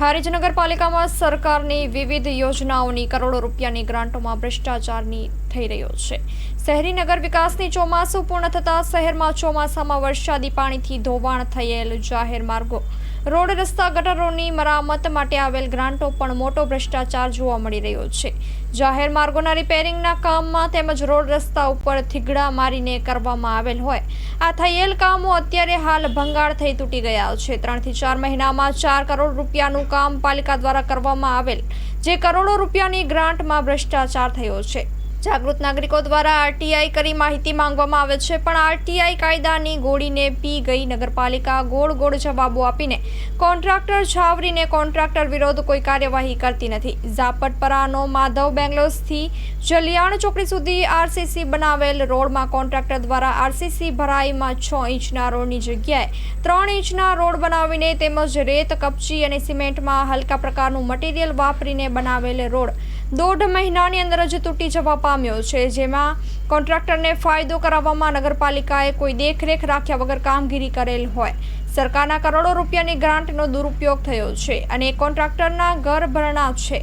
હારીજ નગરપાલિકામાં સરકારની વિવિધ યોજનાઓની કરોડો રૂપિયાની ગ્રાન્ટોમાં ભ્રષ્ટાચારની થઈ રહ્યો છે. શહેરી નગર વિકાસની ચોમાસું પૂર્ણ થતાં શહેરમાં ચોમાસામાં વરસાદી પાણીથી ધોવાણ થયેલ જાહેર માર્ગો. રોડ રસ્તા ગટરોની મરામત માટે આવેલ ગ્રાન્ટો પણ મોટો ભ્રષ્ટાચાર જોવા મળી રહ્યો છે. જાહેર માર્ગોના રિપેરિંગના કામમાં તેમજ રોડ રસ્તા ઉપર થીગડા મારીને કરવામાં આવેલ હોય. આ થયેલ કામો અત્યારે હાલ ભંગાર થઈ તૂટી ગયા છે. ત્રણથી ચાર મહિનામાં ચાર કરોડ રૂપિયાનું કામ પાલિકા દ્વારા કરવામાં આવેલ, જે કરોડો રૂપિયાની ગ્રાન્ટમાં ભ્રષ્ટાચાર થયો છે. જાગૃત નાગરિકો દ્વારા આરટીઆઈ કરી માહિતી માંગવામાં આવે છે, પણ આરટીઆઈ કાયદાની ગોળીને પી ગઈ નગરપાલિકા. ગોળ ગોળ જવાબો આપીને કોન્ટ્રાક્ટર છાવરીને કોન્ટ્રાક્ટર વિરોધ કોઈ કાર્યવાહી કરતી નથી. ઝાપટપરાનો માધવ બેંગ્લોરથી જલિયાણ ચોકડી સુધી આરસીસી બનાવેલ રોડમાં કોન્ટ્રાક્ટર દ્વારા આરસીસી ભરાઈમાં છ ઇંચના રોડની જગ્યાએ ત્રણ ઇંચના રોડ બનાવીને તેમજ રેત, કપચી અને સિમેન્ટમાં હલકા પ્રકારનું મટીરિયલ વાપરીને બનાવેલ રોડ. દોઢ મહિનાની અંદર જ તૂટી જવા પામ્યો છે, જેમાં કોન્ટ્રાક્ટરને ફાયદો કરાવવામાં નગરપાલિકાએ કોઈ દેખરેખ રાખ્યા વગર કામગીરી કરેલ હોય. સરકારના કરોડો રૂપિયાની ગ્રાન્ટનો દુરુપયોગ થયો છે અને કોન્ટ્રાક્ટરના ઘર ભરણા છે.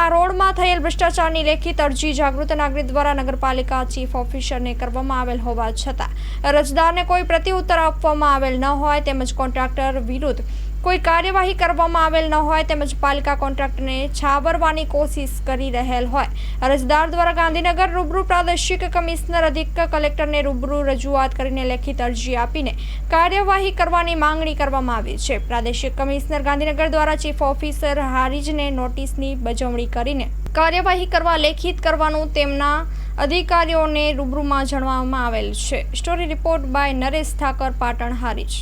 આ રોડમાં થયેલ ભ્રષ્ટાચારની લેખિત અરજી જાગૃત નાગરિક દ્વારા નગરપાલિકા ચીફ ઓફિસરને કરવામાં આવેલ હોવા છતાં, અરજદારને કોઈ પ્રતિઉત્તર આપવામાં આવેલ ન હોય તેમજ કોન્ટ્રાક્ટર વિરુદ્ધ કોઈ કાર્યવાહી કરવામાં આવેલ ન હોય તેમજ પાલિકા કોન્ટ્રાક્ટરને છાવરવાની કોશિશ કરી રહેલ હોય. અરજદાર દ્વારા ગાંધીનગર રૂબરૂ પ્રાદેશિક કમિશનર અધિક કલેક્ટરને રૂબરૂ રજૂઆત કરીને લેખિત અરજી આપીને કાર્યવાહી કરવાની માંગણી કરવામાં આવી છે. પ્રાદેશિક કમિશનર ગાંધીનગર દ્વારા ચીફ ઓફિસર હારીજને નોટિસની બજવણી કરીને કાર્યવાહી કરવા લેખિત કરવાનું તેમના અધિકારીઓને રૂબરૂમાં જણાવવામાં આવેલ છે. Story report by Naresh Thakar, Patan, Harij.